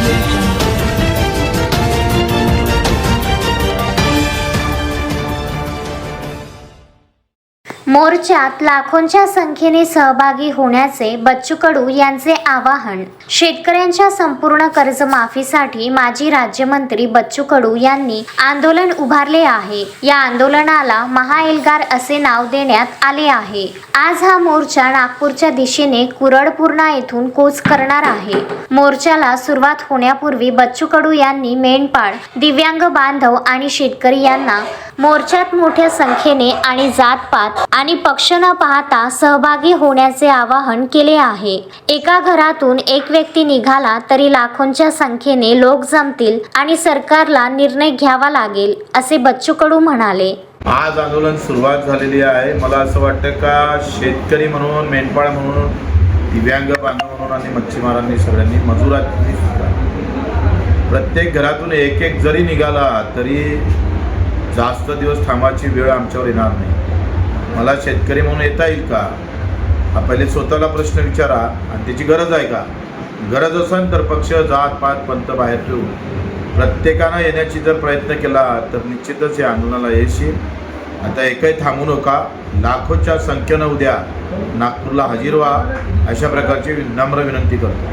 You. मोर्चात लाखोंच्या संख्येने सहभागी होण्याचे बच्चू कडू यांचे आवाहन. शेतकऱ्यांच्या संपूर्ण कर्जमाफीसाठी माजी राज्यमंत्री बच्चू कडू यांनी आंदोलन उभारले आहे. या आंदोलनाला महाएल्गार असे नाव देण्यात आले आहे. आज हा मोर्चा नागपूरच्या दिशेने कुरडपूर्णा येथून कोच करणार आहे. मोर्चाला सुरुवात होण्यापूर्वी बच्चू कडू यांनी मेंढपाळ दिव्यांग बांधव आणि शेतकरी यांना मोर्चात मोठ्या संख्येने आणि जातपात आणि पक्ष न पाहता सहभागी होण्याचे आवाहन केले आहे. एका घरातून एक व्यक्ती निघाला तरी लाखोंच्या संख्येने लोक जमतील आणि सरकारला निर्णय घ्यावा लागेल असे बच्चू कडू म्हणाले. आज आंदोलन सुरुवात झालेली आहे. मला असं वाटतं का शेतकरी म्हणून मेंढपाळ म्हणून दिव्यांग बांधव म्हणून आणि मच्छीमारांनी सगळ्यांनी मजुरांनी सुद्धा प्रत्येक घरातून एक एक जरी निघाला तरी जास्त दिवस थांबायची वेळ आमच्यावर येणार नाही. मला शेतकरी म्हणून येता येईल का? हा पहिले स्वतःला प्रश्न विचारा आणि त्याची गरज आहे का? गरज असेल तर पक्ष जात पात पंत बाहेर ठेवून प्रत्येकानं येण्याची जर प्रयत्न केला तर निश्चितच या आंदोलनाला येशील आता एकही थांबू नका. लाखोच्या संख्येनं उद्या नागपूरला हजीर व्हा. अशा प्रकारची नम्र विनंती करतो.